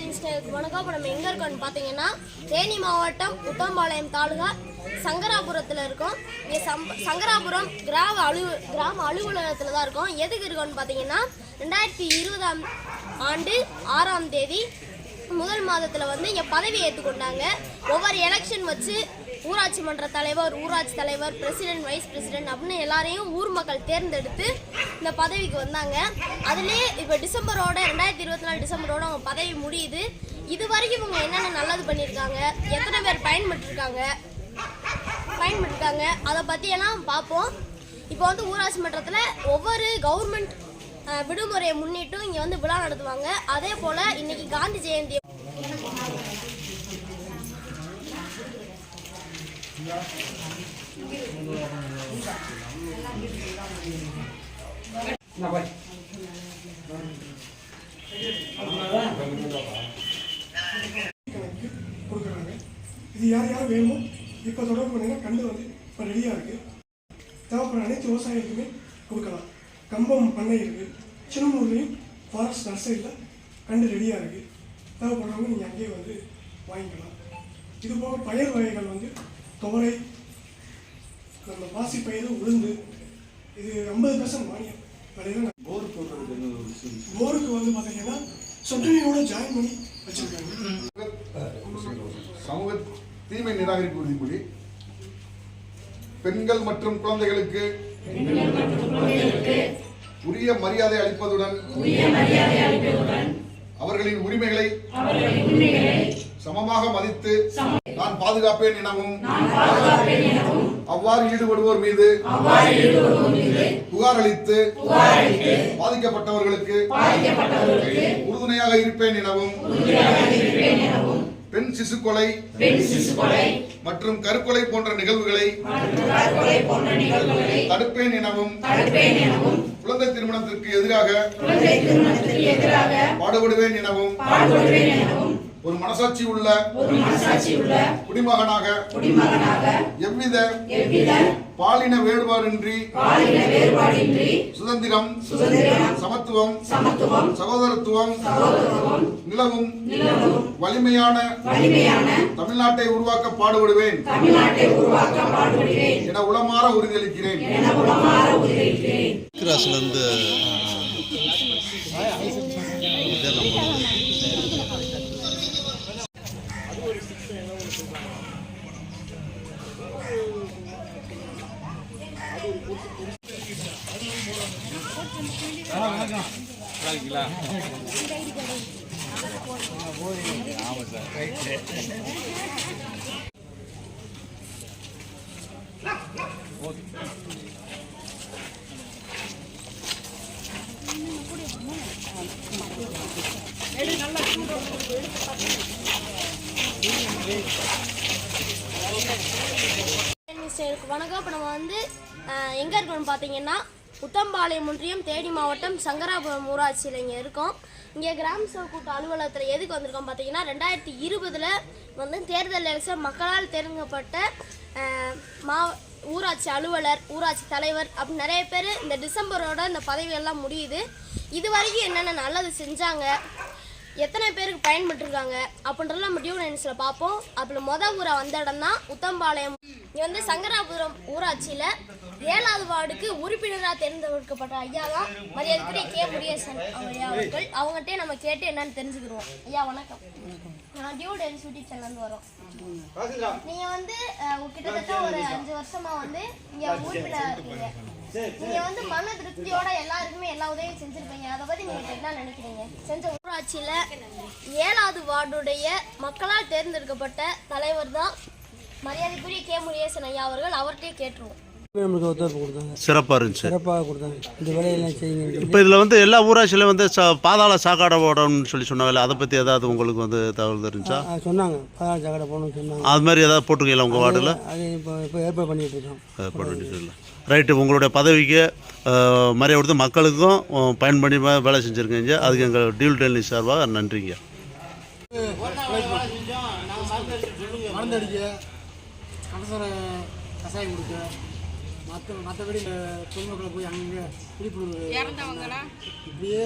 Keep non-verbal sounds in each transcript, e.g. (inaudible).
டெலிஸ்டருக்கு வணக்கம். இப்போ நம்ம எங்கே இருக்கோம்னு பார்த்தீங்கன்னா தேனி மாவட்டம் உத்தம்பாளையம் தாலுகா சங்கராபுரத்தில் இருக்கோம். இங்கே சம் சங்கராபுரம் கிராம அலு கிராம அலுவலகத்தில் தான் இருக்கோம். எதுக்கு இருக்கோம்னு பார்த்தீங்கன்னா ரெண்டாயிரத்தி இருபதாம் ஆண்டு ஆறாம் தேதி முதல் மாதத்தில் வந்து இங்கே பதவி ஏற்றுக்கொண்டாங்க ஒவ்வொரு எலெக்ஷன் வச்சு ஊராட்சி மன்ற தலைவர் ஊராட்சி தலைவர் பிரசிடென்ட் வைஸ் பிரசிடென்ட் அப்படின்னு எல்லாரையும் ஊர் மக்கள் தேர்ந்தெடுத்து இந்த பதவிக்கு வந்தாங்க. அதுலேயே இப்போ டிசம்பரோட ரெண்டாயிரத்தி இருபத்தி நாலு டிசம்பரோட அவங்க பதவி முடியுது. இது வரைக்கும் இவங்க என்னென்ன நல்லது பண்ணியிருக்காங்க? எத்தனை பேர் பயன்பட்டுருக்காங்க பயன்பட்டுருக்காங்க அதை பற்றியெல்லாம் பார்ப்போம். இப்போ வந்து ஊராட்சி மன்றத்தில் ஒவ்வொரு கவர்மெண்ட் விடுமுறையை முன்னிட்டும் இங்கே வந்து விழா நடத்துவாங்க. அதே போல் இன்னைக்கு காந்தி ஜெயந்தி கொடுக்குறாங்க இது யார் யார் வேணுமோ? இப்போ தொடர்பு பண்ணிங்கன்னா கண்டு வந்து இப்போ ரெடியாக இருக்குது தேவைப்படுற அனைத்து விவசாயிகளுக்குமே கொடுக்கலாம். கம்பம் பண்ணை இருக்குது சின்னமூர்லேயும் ஃபாரஸ்ட் நர்சரியில் கண்டு ரெடியாக இருக்குது தேவைப்படுறவங்க நீங்கள் அங்கேயே வந்து வாங்கிக்கலாம். இது போக பயிர் வகைகள் வந்து துவரை நம்ம பாசி பயிர் உளுந்து இது ஐம்பது பர்சன்ட் மானியம். நான் போர் போடுறதுக்கு என்ன ஒரு விஷயம்? போருக்கு வந்து பார்த்தீங்கன்னா சொட்டு நீரோட ஜாயின் பண்ணி வச்சுருக்காங்க. சமூக தீமை நிராகரிப்பு உறுதிமொழி. பெண்கள் மற்றும் குழந்தைகளுக்கு உரிய மரியாதை அளிப்பதுடன் அவர்களின் உரிமைகளை சமமாக மதித்து நான் பாதுகாப்பேன் எனவும் அவ்வாறு ஈடுபடுவோர் மீது புகார் அளித்து பாதிக்கப்பட்டவர்களுக்கு உறுதுணையாக இருப்பேன் எனவும் பெண் சிசு கொலை மற்றும் கருக்கொலை போன்ற நிகழ்வுகளை தடுப்பேன் எனவும் குழந்தை திருமணத்திற்கு எதிராக பாடுபடுவேன் எனவும் ஒரு மனசாட்சி உள்ள குடிமகனாக எவ்வித பாலின வேறுபாடின்றி சுதந்திரம் சமத்துவம் சகோதரத்துவம் நிலவும் வலிமையான தமிழ்நாட்டை உருவாக்க பாடுபடுவேன் என உளமாற உறுதியளிக்கிறேன். இதெல்லாம் வணக்கம். இப்போ நம்ம வந்து எங்கே இருக்கோம்னு பார்த்தீங்கன்னா உத்தம்பாளையம் ஒன்றியம் தேனி மாவட்டம் சங்கராபுரம் ஊராட்சியில் இங்கே இருக்கோம். இங்கே கிராம சபை கூட்ட அலுவலகத்தில் எதுக்கு வந்திருக்கோம் பார்த்தீங்கன்னா ரெண்டாயிரத்தி இருபதில் வந்து தேர்தல் எலெக்ஷன் மக்களால் தேர்ந்தெடுக்கப்பட்ட மாவ மா ஊராட்சி அலுவலர் ஊராட்சி தலைவர் அப்படி நிறைய பேர் இந்த டிசம்பரோட இந்த பதவியெல்லாம் முடியுது. இது வரைக்கும் என்னென்ன நல்லது செஞ்சாங்க? எத்தனை பேருக்கு பயன்பட்டுருக்காங்க அப்படின்றத நம்ம டியூ நைன்ஸில் பார்ப்போம். அப்புறம் மொதல் ஊரை வந்த இடம் தான் உத்தம்பாளையம். இங்கே வந்து சங்கராபுரம் ஊராட்சியில் ஏழாவது வார்டுக்கு உறுப்பினராக தேர்ந்தெடுக்கப்பட்ட ஐயா தான் மரியாதைக்குரிய கே. முருகேசன் ஐயா அவர்கள். அவங்ககிட்டே நம்ம கேட்டு என்னன்னு தெரிஞ்சுக்கிறோம் ஐயா வணக்கம். நான் டியூ டென்ஸ் யூடியூப் சேனல்லேருந்து வரோம். நீங்கள் வந்து கிட்டத்தட்ட ஒரு அஞ்சு வருஷமா வந்து இங்கே உறுப்பினராக இருக்கீங்க. நீங்க வந்து மன திருப்தியோட எல்லாருக்குமே எல்லா உதவியும் செஞ்சிருப்பீங்க. அதை பத்தி நீங்க என்ன நினைக்கிறீங்க? செஞ்ச ஊராட்சியில ஏழாவது வார்டுடைய மக்களால் தேர்ந்தெடுக்கப்பட்ட தலைவர் தான் மரியாதைக்குரிய கே முருகேசன் ஐயா அவர்கள். அவர்கிட்டயே கேட்டுருவோம். நம்மளுக்கு ஒத்துழைப்பு கொடுத்தாங்க. சிறப்பாக இருந்துச்சு. சிறப்பாக கொடுத்தாங்க. இந்த வேலையெல்லாம் செய்யுங்க இப்போ இதில் வந்து எல்லா ஊராட்சியிலும் வந்து ச பாதாள சாக்காடை போடணும்னு சொல்லி சொன்னாங்கல்ல அதை பற்றி ஏதாவது உங்களுக்கு வந்து தகவல் தெரிஞ்சா? சொன்னாங்க. சக்கரை போகணும்னு சொன்னாங்க. அது மாதிரி ஏதாவது போட்டுருக்கீங்களா உங்கள் வார்டில்? அது இப்போ இப்போ ஏற்பாடு பண்ணிட்டு இருக்கோம். ரைட்டு உங்களுடைய பதவிக்கு மரியாதை கொடுத்து மக்களுக்கும் அஹ், பயன் பண்ணி வே- வேலை செஞ்சுருக்கீங்க அதுக்கு எங்கள் டியூல் டெல்லி சார்பாக நன்றிங்க. கசாயம் கொடுக்க. மற்ற மற்றபடி பொதுமக்களை போய் அங்கங்கே விழிப்புணர்வு இப்படியே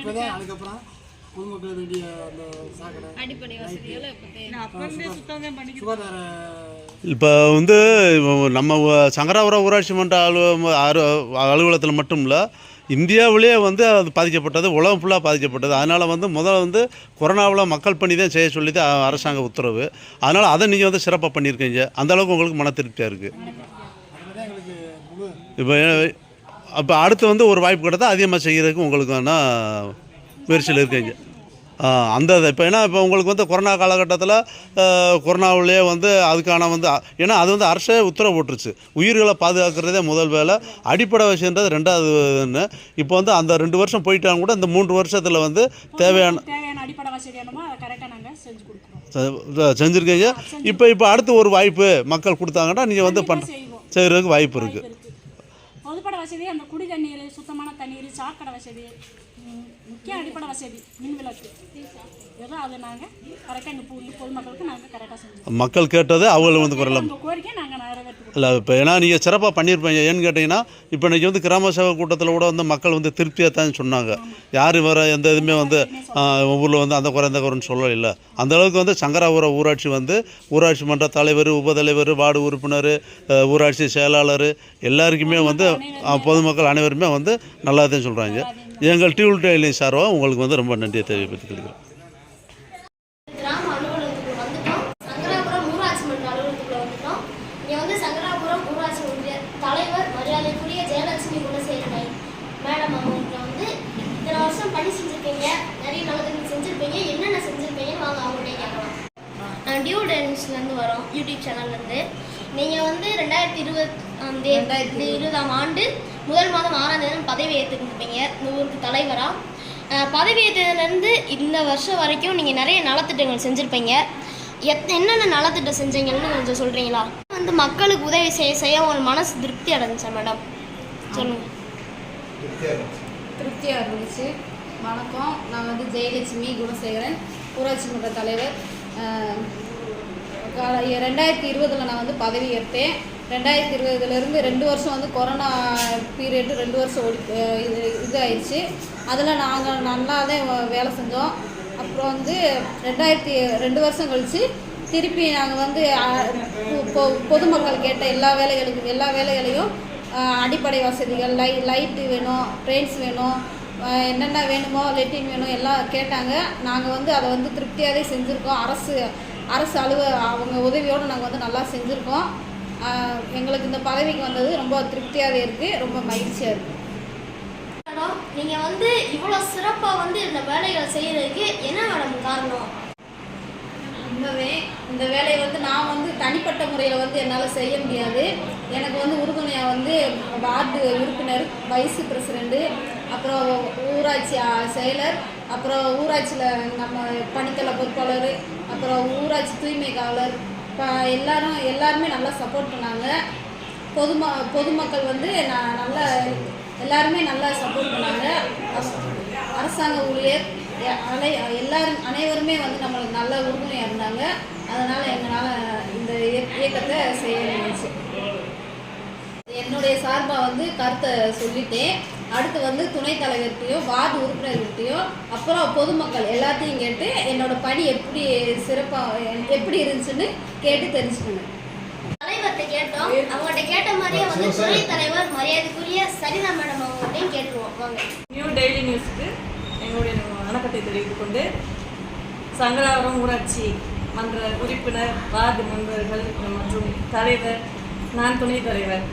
இப்போதான் அதுக்கப்புறம் பொதுமக்கள் வேண்டிய அந்த சாக்கடை சுகாதார இப்போ வந்து நம்ம சங்கராபுரம் ஊராட்சி மன்ற அலுவ அரு அலுவலகத்தில் மட்டும் இல்லை இந்தியாவிலேயே வந்து அது பாதிக்கப்பட்டது உலகம் ஃபுல்லாக பாதிக்கப்பட்டது. அதனால் வந்து முதல்ல வந்து கொரோனாவில் மக்கள் பண்ணி தான் செய்ய சொல்லி தான் அரசாங்க உத்தரவு. அதனால் அதை நீங்கள் வந்து சிறப்பாக பண்ணியிருக்கீங்க. அந்த அளவுக்கு உங்களுக்கு மன திருப்தியாக இருக்குது இப்போ அப்போ அடுத்து வந்து ஒரு வாய்ப்பு கிடைத்தா அதிகமாக செய்கிறதுக்கு உங்களுக்கான முயற்சியில் இருக்கீங்க? அந்த இப்போ ஏன்னா இப்போ உங்களுக்கு வந்து கொரோனா காலகட்டத்தில் கொரோனாவிலே வந்து அதுக்கான வந்து ஏன்னா அது வந்து அரசே உத்தரவு போட்டுருச்சு உயிர்களை பாதுகாக்கிறதே முதல் வேலை. அடிப்படை விஷயன்றது ரெண்டாவதுன்னு இப்போ வந்து அந்த ரெண்டு வருஷம் போயிட்டாங்க கூட இந்த மூன்று வருஷத்தில் வந்து தேவையான செஞ்சுருக்கீங்க. இப்போ இப்போ அடுத்து ஒரு வாய்ப்பு மக்கள் கொடுத்தாங்கன்னா நீங்கள் வந்து பண்ண செய்கிறதுக்கு வாய்ப்பு இருக்குது இருக்கு. பொதுப்பட வசதி அந்த குடி தண்ணீர் சுத்தமான தண்ணீர் சாக்கடை வசதி முக்கிய அடிப்படை வசதி மின் விளக்கு. ஏதோ அதை நாங்கள் கரெக்டாக பொது பொதுமக்களுக்கு நாங்கள் கரெக்டாக செஞ்சோம் மக்கள் கேட்டது அவங்கள வந்து குரலாம் கோரிக்கையை நாங்கள் நிறைவேற்றுவோம் இல்லை இப்போ ஏன்னா நீங்கள் சிறப்பாக பண்ணியிருப்பீங்க ஏன்னு கேட்டிங்கன்னா இப்போ இன்றைக்கி வந்து கிராம சேவை கூட்டத்தில் கூட வந்து மக்கள் வந்து திருப்தியாக தான் சொன்னாங்க. யார் வர எந்த இதுவுமே வந்து ஊரில் வந்து அந்த குறை இந்த குறைன்னு சொல்லல. இல்லை அந்த அளவுக்கு வந்து சங்கராபுரம் ஊராட்சி வந்து ஊராட்சி மன்ற தலைவர் உபதலைவர் வார்டு உறுப்பினர் ஊராட்சி செயலாளர் எல்லாருக்குமே வந்து பொதுமக்கள் அனைவருமே வந்து நல்லா தான் சொல்கிறாங்க எங்கள் டியூல் டெய்லிங் சார்பாக உங்களுக்கு வந்து ரொம்ப நன்றியை நான் டியூ டென்ஸ்லேருந்து வரோம் யூடியூப் சேனல்லேருந்து நீங்கள் வந்து ரெண்டாயிரத்தி இருபத்தி ரெண்டாயிரத்தி இருபதாம் ஆண்டு முதல் மாதம் ஆறாம் தேதி பதவி ஏற்றுக்கிருப்பீங்க இந்த ஊருக்கு தலைவராக பதவி ஏற்றதுலேருந்து இந்த வருஷம் வரைக்கும் நீங்கள் நிறைய நலத்திட்டங்கள் செஞ்சுருப்பீங்க. எத் என்னென்ன நலத்திட்டம் செஞ்சீங்கன்னு கொஞ்சம் சொல்கிறீங்களா வந்து மக்களுக்கு உதவி செய்ய செய்ய உங்களுக்கு மனசு திருப்தி அடைஞ்சா மேடம்? சொல்லுங்கள் திருப்தியாக இருந்துச்சு. வணக்கம். நான் வந்து ஜெயலட்சுமி குணசேகரன் ஊராட்சி மன்ற தலைவர். ரெண்டாயிரத்தி இருபதில் நான் வந்து பதவி ஏற்றேன். ரெண்டாயிரத்தி இருபதுலேருந்து ரெண்டு வருஷம் வந்து கொரோனா பீரியடு ரெண்டு வருஷம் ஓடி இது இதாயிடுச்சு. அதில் நாங்கள் நல்லா தான் வேலை செஞ்சோம். அப்புறம் வந்து ரெண்டாயிரத்தி ரெண்டு வருஷம் கழித்து திருப்பி நாங்கள் வந்து பொ- பொதுமக்கள் கேட்ட எல்லா வேலைகளுக்கும் எல்லா வேலைகளையும் அடிப்படை வசதிகள் லை லைட்டு வேணும் ட்ரெயின்ஸ் வேணும் என்னென்ன வேணுமோ லெட்டின் வேணும் எல்லாம் கேட்டாங்க. நாங்கள் வந்து அதை வந்து திருப்தியாகவே செஞ்சுருக்கோம். அரசு அரசு அலுவ அவங்க உதவியோடு நாங்கள் வந்து நல்லா செஞ்சுருக்கோம். எங்களுக்கு இந்த பதவிக்கு வந்தது ரொம்ப திருப்தியாகவே இருக்குது ரொம்ப மகிழ்ச்சியாக இருக்குது மேடம் நீங்கள் வந்து இவ்வளோ சிறப்பாக வந்து இந்த வேலைகளை செய்கிறதுக்கு என்ன மேடம் காரணம்? ரொம்பவே இந்த வேலையை வந்து நான் வந்து தனிப்பட்ட முறையில் வந்து என்னால் செய்ய முடியாது. எனக்கு வந்து உறுதுணையாக வந்து வார்டு உறுப்பினர் வைஸ் பிரசிடெண்ட்டு அப்புறம் ஊராட்சி செயலர் அப்புறம் ஊராட்சியில் நம்ம பணித்தள பொறுப்பாளர் அப்புறம் ஊராட்சி தூய்மை காவலர் எல்லாரும் எல்லாருமே நல்லா சப்போர்ட் பண்ணாங்க. பொதும பொதுமக்கள் வந்து நான் நல்லா எல்லாருமே நல்லா சப்போர்ட் பண்ணாங்க. அரசாங்க ஊழியர் அனை எல்லாரும் அனைவருமே வந்து நம்மளுக்கு நல்ல உறுதுணையாக இருந்தாங்க. அதனால் எங்களால் இந்த இயக்கத்தை செய்ய முடிஞ்சு என்னுடைய சார்பாக வந்து கருத்தை சொல்லிட்டேன். அடுத்து வந்து துணைத் தலைவர்கிட்டையும் வார்டு உறுப்பினர்கிட்டையும் அப்புறம் பொதுமக்கள் எல்லாத்தையும் கேட்டு என்னோட பணி எப்படி சிறப்பாக எப்படி இருந்துச்சுன்னு கேட்டு தெரிஞ்சுக்கணும் தலைவர்கிட்ட கேட்டோம். அவங்கள்ட்ட கேட்ட மாதிரியே வந்து துணைத் தலைவர் மரியாதைக்குரிய சரிதா மேடம் அவங்கள்ட்டையும் கேட்டுருவோம். வாங்க. நியூ டெய்லி நியூஸ்க்கு எங்களுடைய வணக்கத்தை தெரிவித்துக் கொண்டு சங்கராபுரம் ஊராட்சி மன்ற உறுப்பினர் வார்டு மெம்பர்கள் மற்றும் தலைவர் நான் துணைத் தலைவர்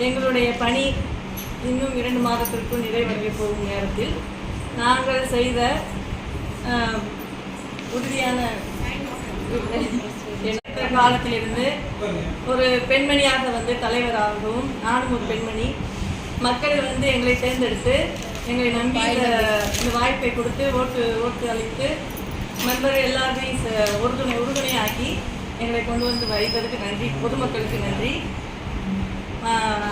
எங்களுடைய பணி இன்னும் இரண்டு மாதத்திற்குள் நிறைவடைய போகும் நேரத்தில் நாங்கள் செய்த உறுதியான காலத்திலிருந்து ஒரு பெண்மணியாக வந்து தலைவராகவும் நானும் ஒரு பெண்மணி. மக்கள் வந்து எங்களை தேர்ந்தெடுத்து எங்களை நம்பி இந்த வாய்ப்பை கொடுத்து ஓட்டு ஓட்டு அளித்து மெம்பர் எல்லாருமே ச- உறுதுணை உறுதுணையாக்கி எங்களை கொண்டு வந்து வைத்ததுக்கு நன்றி. பொதுமக்களுக்கு நன்றி.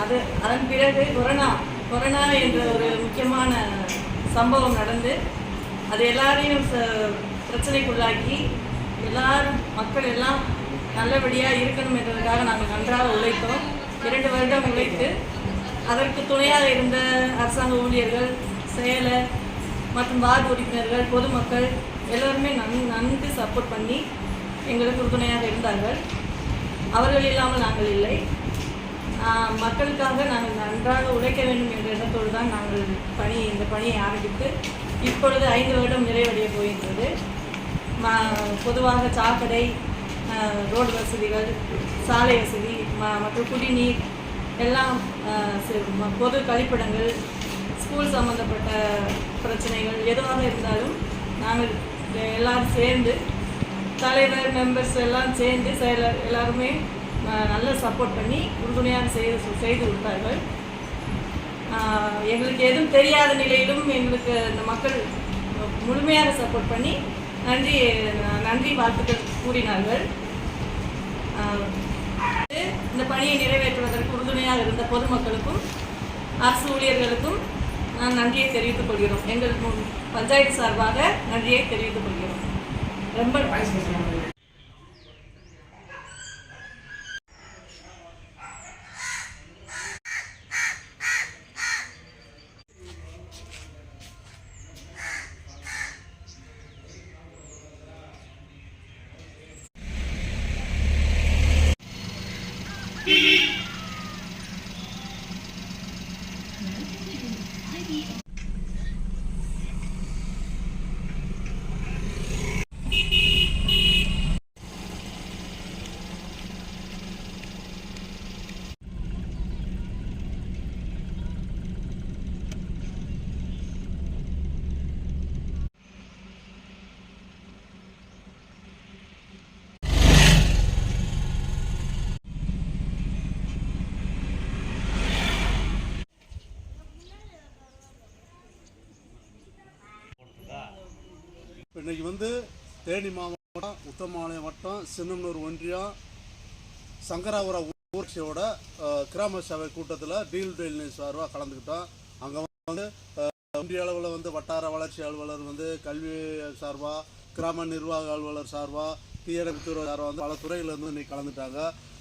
அது அதன் பிறகு கொரோனா கொரோனா என்ற ஒரு முக்கியமான சம்பவம் நடந்து அது எல்லாரையும் ச- பிரச்சனைக்குள்ளாக்கி எல்லாரும் மக்கள் எல்லாம் நல்லபடியாக இருக்கணும் என்றதுக்காக நாங்கள் நன்றாக உழைத்தோம். இரண்டு வருடம் உழைத்து அதற்கு துணையாக இருந்த அரசாங்க ஊழியர்கள் செயலர் மற்றும் வார்டு உறுப்பினர்கள் பொதுமக்கள் எல்லோருமே நன் நன்கு சப்போர்ட் பண்ணி எங்களுக்கு உறுதுணையாக இருந்தார்கள். அவர்கள் இல்லாமல் நாங்கள் இல்லை. மக்களுக்காக நாங்கள் நன்றாக உழைக்க வேண்டும் என்ற எண்ணத்தோடு தான் நாங்கள் பணி இந்த பணியை ஆரம்பித்து இப்பொழுது ஐந்து வருடம் நிறைவடைய போகின்றது. ம- பொதுவாக சாக்கடை ரோடு வசதிகள் சாலை வசதி ம- மற்றும் குடிநீர் எல்லாம் ம- பொது கழிப்பிடங்கள் ஸ்கூல் சம்மந்தப்பட்ட பிரச்சனைகள் எதுவாக இருந்தாலும் நாங்கள் எல்லாரும் சேர்ந்து தலைவர் மெம்பர்ஸ் எல்லாம் சேர்ந்து செயலர் எல்லாருமே நல்ல சப்போர்ட் பண்ணி உறுதுணையாக செய்து செய்து கொடுத்தார்கள் எங்களுக்கு எதுவும் தெரியாத நிலையிலும் எங்களுக்கு இந்த மக்கள் முழுமையாக சப்போர்ட் பண்ணி நன்றி நன்றி வாழ்த்துக்கள் கூறினார்கள். இந்த பணியை நிறைவேற்றுவதற்கு உறுதுணையாக இருந்த பொதுமக்களுக்கும் அரசு ஊழியர்களுக்கும் நான் நன்றியை தெரிவித்துக் கொள்கிறோம். எங்கள் பஞ்சாயத்து சார்பாக நன்றியை தெரிவித்துக் கொள்கிறோம். ரொம்ப இப்போ இன்னைக்கு வந்து தேனி மாவட்டம் உத்தமாலயம் வட்டம் சின்னமனூர் ஒன்றியம் சங்கராபுரம் ஊராட்சியோட கிராம சபை கூட்டத்தில் டீல் டெய்லி சார்பாக கலந்துக்கிட்டோம். அங்கே வந்து ஒன்றிய அளவில் வந்து வட்டார வளர்ச்சி அலுவலர் வந்து கல்வி சார்பாக கிராம நிர்வாக அலுவலர் சார்பாக தீயணைப்புத்துறை சார்பாக வந்து பல துறையிலேருந்து இன்றைக்கி இன்னைக்கு கலந்துட்டாங்க.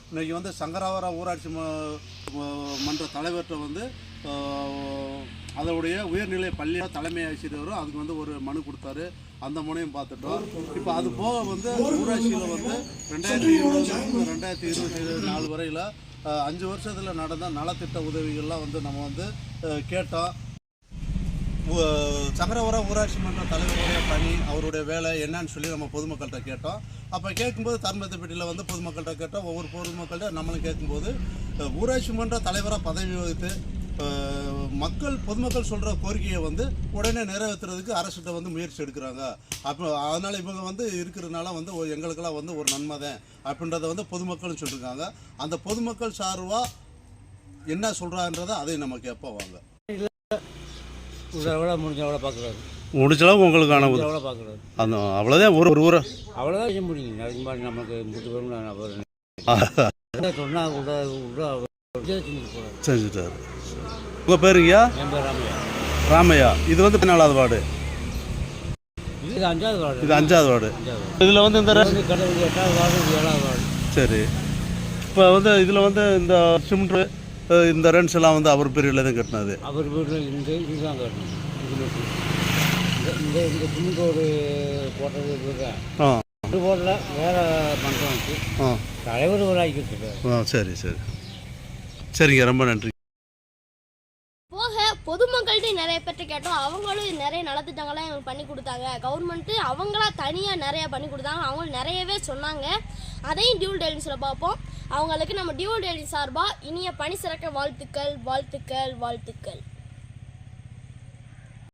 இன்னைக்கு வந்து சங்கராபுரம் ஊராட்சி ம- மன்ற தலைவர்கிட்ட வந்து அதோடைய உயர்நிலை பள்ளி தலைமை ஆசிரியரும் அதுக்கு வந்து ஒரு மனு கொடுத்தாரு. அந்த மனுவையும் பார்த்துட்டோம். இப்போ அது போக வந்து ஊராட்சியில் வந்து ரெண்டாயிரத்தி இருபது ரெண்டாயிரத்தி இருபத்தி நாலு வரையில் அஞ்சு வருஷத்தில் நடந்த நலத்திட்ட உதவிகள்லாம் வந்து நம்ம வந்து கேட்டோம். ஊ- ஊராட்சி மன்ற தலைவருடைய பணி அவருடைய வேலை என்னன்னு சொல்லி நம்ம பொதுமக்கள்கிட்ட கேட்டோம். அப்போ கேட்கும்போது தர்மத்தைப்பட்டியில் வந்து பொதுமக்கள்கிட்ட கேட்டோம். ஒவ்வொரு பொதுமக்கள்கிட்ட நம்மளும் கேட்கும்போது ஊராட்சி மன்ற தலைவராக பதவி வகித்து மக்கள் பொதுமக்கள் சொல்கிற கோரிக்கையை வந்து உடனே நிறைவேற்றுறதுக்கு அரசுகிட்ட வந்து முயற்சி எடுக்கிறாங்க. அப்போ அதனால் இவங்க வந்து இருக்கிறதுனால வந்து எங்களுக்கெல்லாம் வந்து ஒரு நன்மை தான் அப்படின்றத வந்து பொதுமக்கள்னு சொல்லியிருக்காங்க. அந்த பொதுமக்கள் சார்பாக என்ன சொல்கிறான்றதை அதையும் நம்ம கேட்போம் வாங்க. எவ்வளோ முடிஞ்ச எவ்வளோ பார்க்குறாரு. முடிச்சளவுக்கு உங்களுக்கான எவ்வளோ பார்க்குறாரு. அந்த அவ்வளோதான் ஒரு ஒரு ஊரை? அவ்வளோதான் செய்ய முடியுங்க அதுக்கு மாதிரி நமக்கு முட்டு வரும் நான் (laughs) சொன்னால் கூட செஞ்சுட்டாரு. உங்கள் பேருங்கய்யா என் பேர் ராமையா. ராமையா. இது வந்து பதினாலாவது வார்டு. இது அஞ்சாவது வார்டு. இது அஞ்சாவது வார்டு. இதில் வந்து இந்த வந்து கடவுள் எட்டாவது வார்டு இது ஏழாவது வார்டு. சரி. இப்போ வந்து இதில் வந்து இந்த சிமெண்ட்ரு இந்த ரெண்ட்ஸ் எல்லாம் வந்து அவர் பீரியடில் தான் கட்டினது. அவர் வீட்டில் இருந்து இதுதான் கட்டணும். இது மட்டும் இந்த இந்த இந்த ரோடு போட்டது இதுதான். ஆ. இது போடல வேறு வச்சு. ஆ. தலைவர் ஒரு ஆக்கிட்டு இருக்காரு ஆ சரி சரி. சரிங்க ரொம்ப நன்றி. நிறைய பேர்கிட்ட கேட்டோம். அவங்களும் நிறைய நலத்திட்டங்கள்லாம் எங்களுக்கு பண்ணி கொடுத்தாங்க. கவர்மெண்ட்டு அவங்களா தனியாக நிறையா பண்ணி கொடுத்தாங்க. அவங்களும் நிறையவே சொன்னாங்க. அதையும் டியூல் டெலின்ஸில் பார்ப்போம். அவங்களுக்கு நம்ம டியூல் டெலின் சார்பாக இனிய பணி சிறக்க வாழ்த்துக்கள் வாழ்த்துக்கள் வாழ்த்துக்கள்.